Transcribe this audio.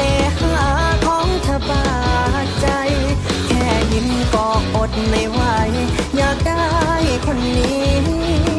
น่หาของเธอบาดใจ แค่ยิ้มก็อดไม่ไหว อยากได้คนนี้